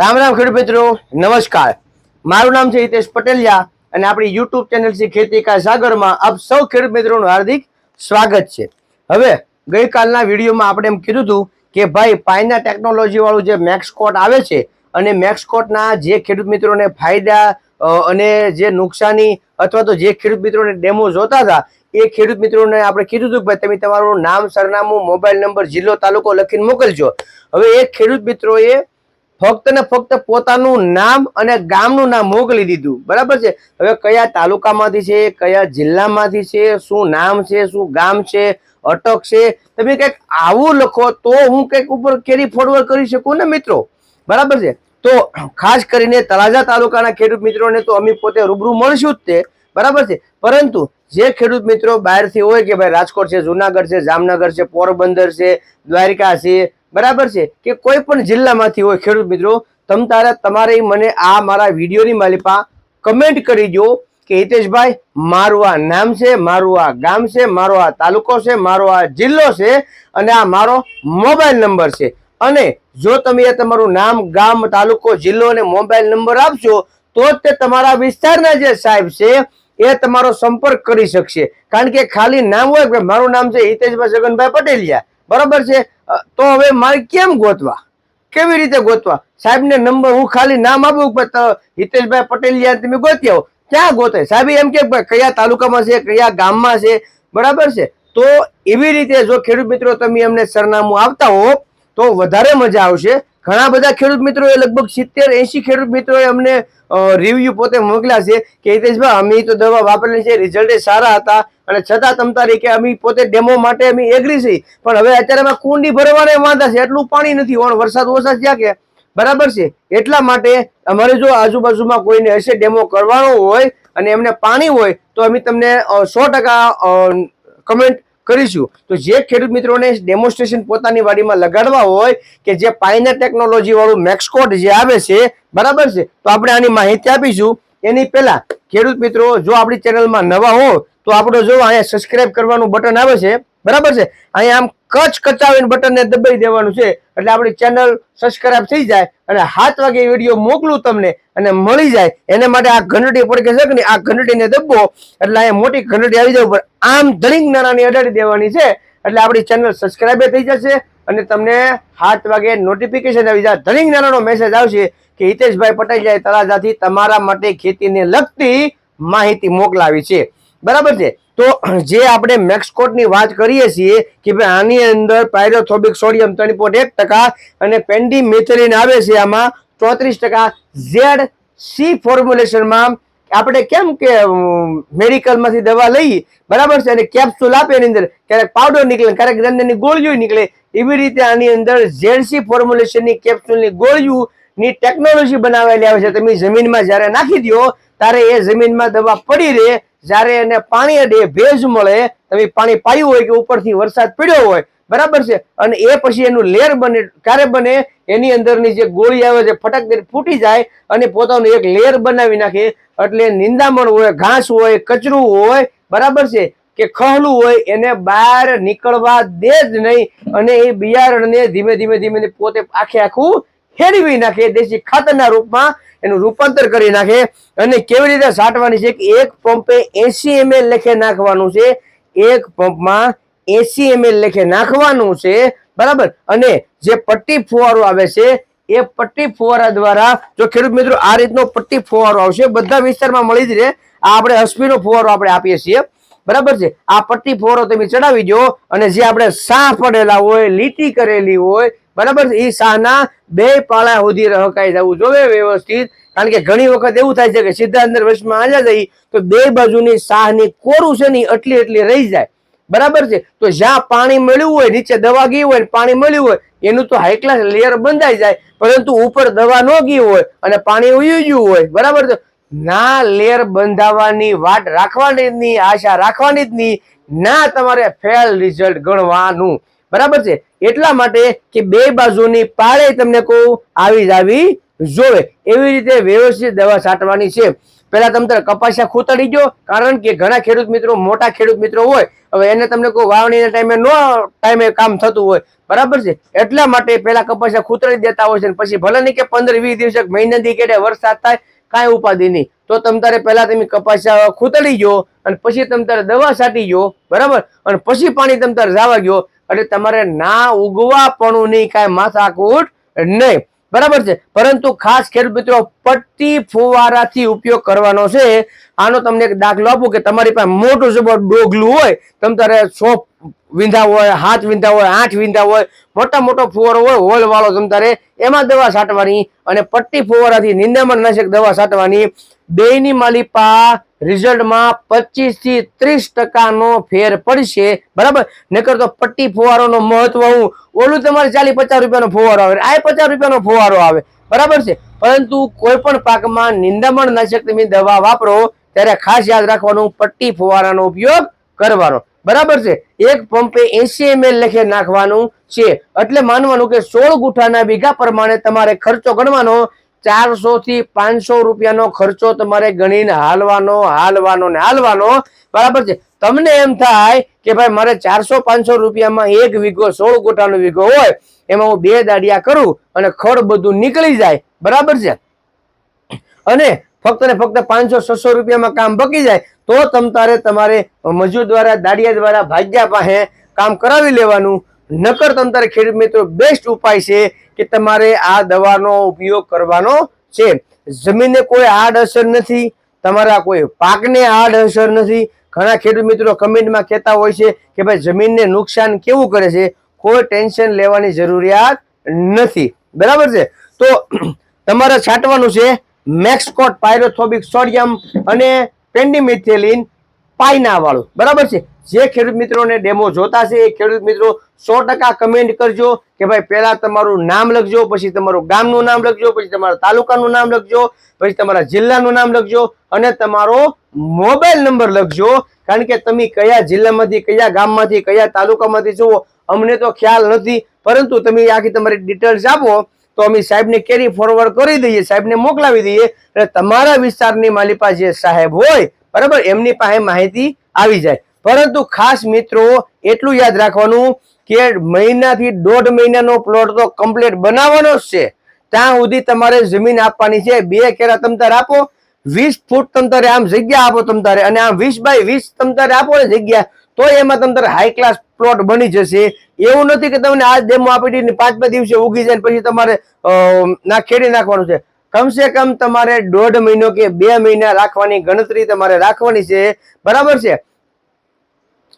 રામ રામ ખેડૂત મિત્રો, નમસ્કાર. મારું નામ છે હિતેશ પટેલિયા અને આપણી યુટ્યુબ ચેનલ છે ખેતી કા સાગરમાં આપ સૌ ખેડૂત મિત્રોનું હાર્દિક સ્વાગત છે. હવે ગઈકાલના વિડીયોમાં આપણે એમ કીધું હતું કે ભાઈ, પાયના ટેકનોલોજીવાળું જે મેક્સકોટ આવે છે અને મેક્સકોટના જે ખેડૂત મિત્રોને ફાયદા અને જે નુકસાની અથવા તો જે ખેડૂત મિત્રોને ડેમો જોતા હતા, એ ખેડૂત મિત્રોને આપણે કીધું હતું ભાઈ, તમે તમારું નામ, સરનામું, મોબાઈલ નંબર, જિલ્લો, તાલુકો લખીને મોકલજો. હવે એ ખેડૂત મિત્રોએ ફક્ત ને ફક્ત પોતાનું નામ અને ગામનું નામ મોકલી દીધું. બરાબર છે? હવે કયા તાલુકામાંથી છે? કયા જિલ્લામાંથી છે? શું નામ છે? શું ગામ છે? અટક છે? તમે કંઈક આવું લખો તો હું કંઈક ઉપર કેરી ફોરવર્ડ કરી શકું ને મિત્રો? બરાબર છે? તો ખાસ કરીને તળાજા તાલુકાના ખેડૂત મિત્રોને તો અમે પોતે રૂબરૂ મળશું જ તે. બરાબર છે? પરંતુ જે ખેડૂત મિત્રો બહારથી હોય કે ભાઈ રાજકોટ છે, જુનાગઢ છે, જામનગર છે, પોરબંદર છે, દ્વારિકા છે બરાબર છે? કે કોઈ પણ જિલ્લામાંથી હોય ખેડૂત મિત્રો, તમ તારે તમારે મને આ મારા વિડીયોની માલિપા કમેન્ટ કરી દો કે હિતેશભાઈ, મારું આ નામ છે, મારું આ ગામ છે, મારો આ તાલુકો છે, મારો આ જિલ્લો છે અને આ મારો મોબાઈલ નંબર છે. અને જો તમે એ તમારું નામ, ગામ, તાલુકો, જિલ્લો અને મોબાઈલ નંબર આપશો, તો જ તે તમારા વિસ્તારના જે સાહેબ છે, એ તમારો સંપર્ક કરી શકશે. કારણ કે ખાલી નામ હોય કે મારું નામ છે હિતેશભાઈ જગનભાઈ પટેલિયા. બરોબર છે? તો હવે મારે કેમ ગોતવા? કેવી રીતે ગોતવા? સાહેબને નંબર હું ખાલી નામ આપું પણ હિતેશભાઈ પટેલિયા તમે ગોતી આવો. ક્યાં ગોતે? સાહેબ એમ કે કયા તાલુકામાં છે, કયા ગામમાં છે? બરાબર છે? તો એવી રીતે જો ખેડૂત મિત્રો તમે એમને સરનામું આપતા હો, તો વધારે મજા આવશે. ઘણા બધા ખેડૂત મિત્રો લગભગ સિત્તેર એસી ખેડૂત મિત્રોએ અમને રિવ્યુ પોતે મોકલ્યા છે કે હિતેશભાઈ, અમે તો દવા વાપરેલી છે રિઝલ્ટ સારા હતા અને છતાં તમ તારીખે અમે પોતે ડેમો માટે અમે એગ્રી છીએ. પણ હવે અત્યારે અમે કુંડી ભરવાને વાંધા છે, એટલું પાણી નથી. ઓણ વરસાદ ઓછા થયા કે? બરાબર છે. એટલા માટે અમારે જો આજુબાજુમાં કોઈને હશે ડેમો કરવાનો હોય અને એમને પાણી હોય, તો અમે તમને સો ટકા કમેન્ટ કરીશું. તો જે ખેડૂત મિત્રોને ડેમોન્સ્ટ્રેશન પોતાની વાડીમાં લગાડવા હોય કે જે પાયના ટેકનોલોજી વાળું મેક્સકોટ જે આવે છે, બરાબર છે? તો આપણે આની માહિતી આપીશું. એની પહેલા ખેડૂત મિત્રો, જો આપણી ચેનલમાં નવા હો, તો આપણો જો અહીંયા સબસ્ક્રાઇબ કરવાનું બટન આવે છે, બરાબર છે? અહીંયા આમ કચ કચાવીને બટનને દબાઈ દેવાનું છે. એટલે આપણી ચેનલ સબસ્ક્રાઇબ થઈ જાય અને હાથ વાગે વીડિયો મોકલું તમને અને મળી જાય. એને માટે આ ઘંટડી પડકે છે કે આ ઘંટડીને દબો. એટલે અહીંયા મોટી ઘંટડી આવી જાય ઉપર. આમ ધડીંગ નાનાની અડાડી દેવાની છે. એટલે આપણી ચેનલ સબસ્ક્રાઇબ થઈ જશે અને તમને હાથ વાગે નોટિફિકેશન આવી જાય. ધડીંગ નાનાનો મેસેજ આવશે કે હિતેશભાઈ પટેલ તળાજાથી તમારા માટે ખેતીને લગતી માહિતી મોકલાવી છે. બરાબર છે? તો જે આપણે મેક્સકોટની વાત કરીએ છીએ કે ભાઈ આની અંદર પાયરોથોબિક સોડિયમ ત્રણ પોઈન્ટ એક ટકા અને પેન્ડીમેથેલિન આવે છે આમાં ચોત્રીસ ટકા. ઝેડ સી ફોર્મ્યુલેશનમાં આપણે કેમ કે મેડિકલમાંથી દવા લઈ બરાબર છે? અને કેપ્સ્યુલ આપે એની અંદર, ક્યારેક પાવડર નીકળે, ક્યારેક રંગની ગોળીઓ નીકળે, એવી રીતે આની અંદર ઝેડસી ફોર્મ્યુલેશનની કેપ્સ્યુલની ગોળીઓની ટેકનોલોજી બનાવેલી આવે છે. તમે જમીનમાં જ્યારે નાખી દો ત્યારે એ જમીનમાં દવા પડી રહે જ્યારે એને પાણી અડે ભેજ મળે, તમે પાણી પાયું હોય કે ઉપરથી વરસાદ પડ્યો હોય, બરાબર છે? અને એ પછી એનું લેર બને, ક્યારે બને? એની અંદરની જે ગોળી આવે છે, ફટક દઈને ફૂટી જાય અને પોતાનું એક લેર બનાવી નાખે. એટલે નિંદામણ હોય, ઘાસ હોય, કચરું હોય, બરાબર છે? કે ખહલું હોય, એને બહાર નીકળવા દે જ નહીં. અને એ બિયારણને ધીમે ધીમે ધીમે પોતે આખે આખું હેડવી નાખે દેશી ખાતરના રૂપમાં એનું રૂપાંતર કરી નાખે અને કેવી રીતે છાંટવાની છે કે એક પંપે એસી એમએલ લેખે નાખવાનું છે, એક પંપમાં એસી એમએલ લેખે નાખવાનું છે, બરાબર? અને જે પટ્ટી ફુવારો આવે છે, એ પટ્ટી ફુવારા દ્વારા, જો ખેડૂત મિત્રો આ રીતનો પટ્ટી ફુવારો આવશે, બધા વિસ્તારમાં મળી જ રહે. આ આપણે હસ્પીનો ફુવારો આપણે આપીએ છીએ. બરાબર છે? આ પટ્ટી ફુવારો તમે ચડાવી દો અને જે આપણે સાહ પડેલા હોય, લીટી કરેલી હોય બરાબર? એ શાહના બે પાળા સુધી રહકાઈ જવું જોવે વ્યવસ્થિત. કારણ કે ઘણી વખત એવું થાય છે કે સીધા અંદર વશમાં આજા જઈ તો બે બાજુની શાહની કોરું છે ને એટલી એટલી રહી જાય. બરાબર છે? તો જ્યાં પાણી મળ્યું હોય, નીચે દવા ગઈ હોય પાણી મળ્યું હોય, એનું તો હાઈ ક્લાસ લેયર બંધાઈ જાય. પરંતુ ઉપર દવા ન ગઈ હોય અને પાણી ઉયું ગયું હોય, બરાબર છે? ના લેયર બંધાવવાની વાટ રાખવાની જ નહીં, આશા રાખવાની જ નહીં. ના તમારે ફેલ રિઝલ્ટ ગણવાનું. બરાબર છે? એટલા માટે કે બે બાજુની પાળે તમને કહું આવી જ આવી જોવે. એવી રીતે વ્યવસ્થિત દવા છાંટવાની છે. પેલા તમે તારે કપાસિયા ખૂતડી ગયો કારણ કે ઘણા ખેડૂત મિત્રો, મોટા ખેડૂત મિત્રો હોય, હવે એને તમને કોઈ વાવણીના ટાઈમે નો ટાઈમે કામ થતું હોય. બરાબર છે? એટલા માટે પેલા કપાસિયા ખૂતડી દેતા હોય છે પછી ભલે નહીં કે પંદર વીસ દિવસે મહિનાથી કે વરસાદ થાય, કાંઈ ઉપાધિ નહીં. તો તમ તારે પહેલા તમે કપાસિયા ખૂતડી ગયો અને પછી તમ તારે દવા છાંટી ગયો બરાબર? અને પછી પાણી તમ તારે જવા ગયો એટલે તમારે ના ઉગવા પણ નહીં કાંઈ માથાકૂટ નહીં. બરાબર છે? પરંતુ ખાસ ખેડૂત મિત્રો, પટ્ટી ફુવારાથી ઉપયોગ કરવાનો છે. આનો તમને એક દાખલો આપું કે તમારી પાસે મોટું જબર ડોગલું હોય, તમ તારે સો વિંધા હોય, હાથ વિંધા હોય, આઠ વિંધા હોય, મોટા મોટો ફુવારો હોય હોલ વાળો તમ તારે એમાં દવા છાંટવાની અને પટ્ટી ફુવારાથી નિંદામણ નાશક દવા છાંટવાની. બેયની માલિપા રિઝલ્ટમાં પચીસથી ત્રીસ ટકાનો ફેર પડશે. બરાબર? નકર તો પટ્ટી ફુવારોનો મહત્વ હું ઓલું તમારે ચાલી પચાસ રૂપિયાનો ફુવારો આવે. આ પચાસ રૂપિયાનો ફુવારો આવે. બરાબર છે? પરંતુ કોઈ પણ પાકમાં નિંદામણ નાશકની દવા વાપરો, ત્યારે ખાસ યાદ રાખવાનું પટ્ટી ફુવારાનો ઉપયોગ કરવાનો. બરાબર છે? એક પંપે એસી એમએલ લખે નાખવાનું છે. એટલે માનવાનું કે સોળ ગુઠાના વીઘા પ્રમાણે તમારે ખર્ચો ગણવાનો ચારસો થી પાંચસો રૂપિયાનો ખર્ચો તમારે ગણીને હાલવાનો હાલવાનો ને હાલવાનો. બરાબર છે? તમને એમ થાય કે ભાઈ મારે ચારસો પાંચસો રૂપિયામાં એક વીઘો, સોળ ગોટાનો વીઘો હોય, એમાં હું બે દાડિયા કરું અને ખડ બધું નીકળી જાય. બરાબર છે? અને ફક્ત ને ફક્ત પાંચસો, છસો રૂપિયામાં કામ બકી જાય, તો તમ તારે તમારે મજૂર દ્વારા, દાડિયા દ્વારા ભાગ્યા પાસે કામ કરાવી લેવાનું. નકર તમ તારે ખેડૂત મિત્રો બેસ્ટ ઉપાય છે કે તમારે આ દવાનો ઉપયોગ કરવાનો છે. જમીનને કોઈ આડ અસર નથી, તમારા કોઈ પાકને આડ અસર નથી. ઘણા ખેડૂત મિત્રો કમેન્ટમાં કહેતા હોય છે કે ભાઈ જમીનને નુકસાન કેવું કરે છે? કોઈ ટેન્શન લેવાની જરૂરિયાત નથી. બરાબર છે? તો તમારે છાંટવાનું છે મેક્સકોટ પાયરોથોબિક સોડિયમ અને પેન્ડિમિથેલિન પાયના વાળું. બરાબર છે? જે ખેડૂત મિત્રોને ડેમો જોતા છે, એ ખેડૂત મિત્રો સો ટકા કમેન્ટ કરજો કે ભાઈ પહેલાં તમારું નામ લખજો, પછી તમારું ગામનું નામ લખજો, પછી તમારા તાલુકાનું નામ લખજો, પછી તમારા જિલ્લાનું નામ લખજો અને તમારો મોબાઈલ નંબર લખજો. કારણ કે તમે કયા જિલ્લામાંથી, કયા ગામમાંથી, કયા તાલુકામાંથી છો, અમને તો ખ્યાલ નથી. પરંતુ તમે આખી તમારી ડિટેલ્સ આપો, તો અમે સાહેબને કેરી ફોરવર્ડ કરી દઈએ, સાહેબને મોકલાવી દઈએ. એટલે તમારા વિસ્તારની માલિપા જે સાહેબ હોય, બરાબર, એમની પાસે માહિતી આવી જાય. પરંતુ ખાસ મિત્રો, એટલું યાદ રાખવાનું કે મહિનાથી દોઢ મહિનાનો પ્લોટ તો કમ્પ્લીટ બનાવવાનો જ છે. ત્યાં સુધી તમારે જમીન આપવાની છે. બે કેરા તમતારે આપો, વીસ ફૂટ તમતારે આમ જગ્યા આપો તમતારે અને આમ વીસ બાય વીસ તમતારે આપો ને જગ્યા, તો એમાં તમતારે હાઈ ક્લાસ પ્લોટ બની જશે. એવું નથી કે તમને આજ ડેમો આપી દીધી પાંચ પાંચ દિવસે ઉગી જાય પછી તમારે ના ખેડી નાખવાનું છે. કમસે કમ તમારે દોઢ મહિનો કે બે મહિના રાખવાની ગણતરી તમારે રાખવાની છે. બરાબર છે?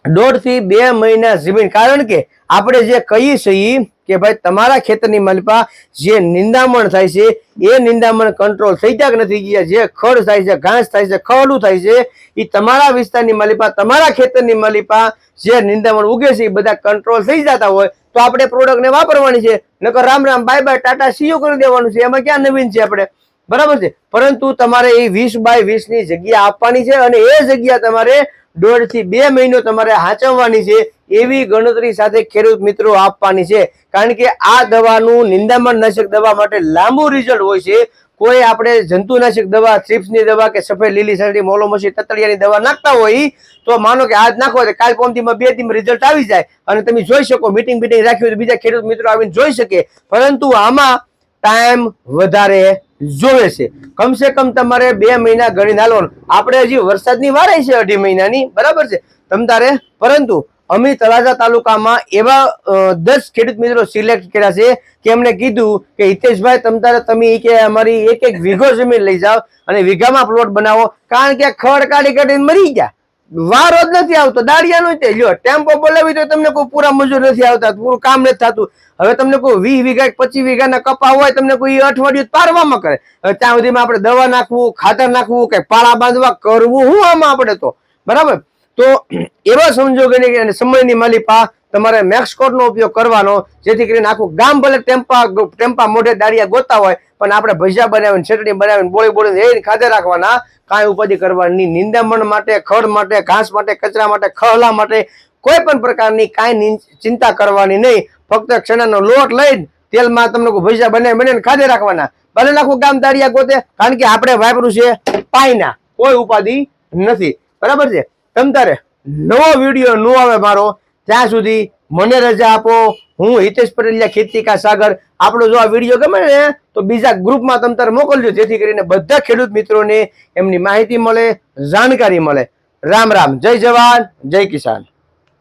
દોઢથી બે મહિના જમીન કારણ કે આપણે જે કહીએ છીએ કે ભાઈ, તમારા ખેતરની મલપા જે નિંદામણ થાય છે, એ નિંદામણ કંટ્રોલ થઈ ગયા નથી ગયા. જે ખડ થાય છે, ઘાસ થાય છે ખવલું થાય છે એ તમારા વિસ્તારની માલિપા, તમારા ખેતરની માલિપા જે નિંદામણ ઉગે છે એ બધા કંટ્રોલ થઈ જતા હોય, તો આપણે પ્રોડક્ટને વાપરવાની છે. નકર Ram Ram bye bye tata CO કરી દેવાનું છે. એમાં ક્યાં નવીન છે આપણે? બરાબર છે? પરંતુ તમારે એ વીસ બાય વીસની જગ્યા આપવાની છે અને એ જગ્યા તમારે દોઢથી બે મહિનો તમારે હાચવવાની છે, એવી ગણતરી સાથે ખેડૂત મિત્રો આપવાની છે. કારણ કે આ દવાનું નિંદામણ નાશક દવા માટે લાંબુ રિઝલ્ટ હોય છે. કોઈ આપણે જંતુનાશક દવા થ્રિપ્સની દવા કે સફેદ લીલી શરદી મોલોમસી તતળિયાની દવા નાખતા હોય, તો માનો કે આજ નાખો તો કાલ પોમતીમાં બે દિન રિઝલ્ટ આવી જાય. અને તમે જોઈ શકો મીટિંગ બીટિંગ રાખી હોય તો બીજા ખેડૂત મિત્રો આવીને જોઈ શકે. પરંતુ આમાં ટાઈમ વધારે જોવે છે. કમસે કમ તમારે બે મહિના ગણી હાલવાનું આપણે હજી વરસાદની વારે છે અઢી મહિનાની, બરાબર છે? તમ તારે, પરંતુ અમે તળાજા તાલુકામાં એવા દસ ખેડૂત મિત્રો સિલેક્ટ કર્યા છે કે એમણે કીધું કે, હિતેશભાઈ, તમ તારે, તમે કે અમારી એક એક વીઘો જમીન લઈ જાઓ અને વીઘામાં પ્લોટ બનાવો. કારણ કે ખડ કાઢી કાઢીને મરી ગયા. વારો જ નથી આવતો દાડિયાનો તે. લ્યો, ટેમ્પો બોલાવી તો તમને કોઈ પૂરા મજૂર નથી આવતા, પૂરું કામ નથી થતું. હવે તમને કોઈ વીસ વીઘા પચીસ વીઘાના કપા હોય, તમને કોઈ અઠવાડિયું પારવામાં કરે. હવે ત્યાં સુધીમાં આપણે દવા નાખવું, ખાતર નાખવું કે પાળા બાંધવા કરવું, હું આમાં આપણે તો. બરાબર? તો એવા સંજોગોને અને સમયની માલિપા તમારે મેક્સકોટ નો ઉપયોગ કરવાનો, જેથી કરીને આખું ગામ ભલે ટેમ્પા ટેમ્પા મોઢે દાડિયા ગોતા હોય પણ આપણે ભજીયા બનાવીને, ચટણી બનાવીને, બોળી બોળીને એ ખાધે રાખવાના. કાંઈ ઉપાધિ કરવાની નિંદામણ માટે, ખડ માટે, ઘાસ માટે, કચરા માટે, ખહલા માટે કોઈ પણ પ્રકારની કાંઈ ચિંતા કરવાની નહીં. ફક્ત ચણાનો લોટ લઈને તેલમાં તમને ભજીયા બનાવી બનાવીને ખાધે રાખવાના. ભલે નાખું ગામ દાડિયા ગોતે, કારણ કે આપણે વાપરું છે પાયના કોઈ ઉપાધિ નથી. બરાબર છે? તમ તારે નવો વીડિયો ન આવે મારો, ત્યાં સુધી મને રજા આપો, હું હિતેશ પટેલિયા ખેતીકા સાગર. આપણો જો આ વીડિયો ગમે ને, તો બીજા ગ્રુપમાં તમ તારે મોકલજો, જેથી કરીને બધા ખેડૂત મિત્રોને એમની માહિતી મળે, જાણકારી મળે. રામ રામ, જય જવાન, જય કિસાન.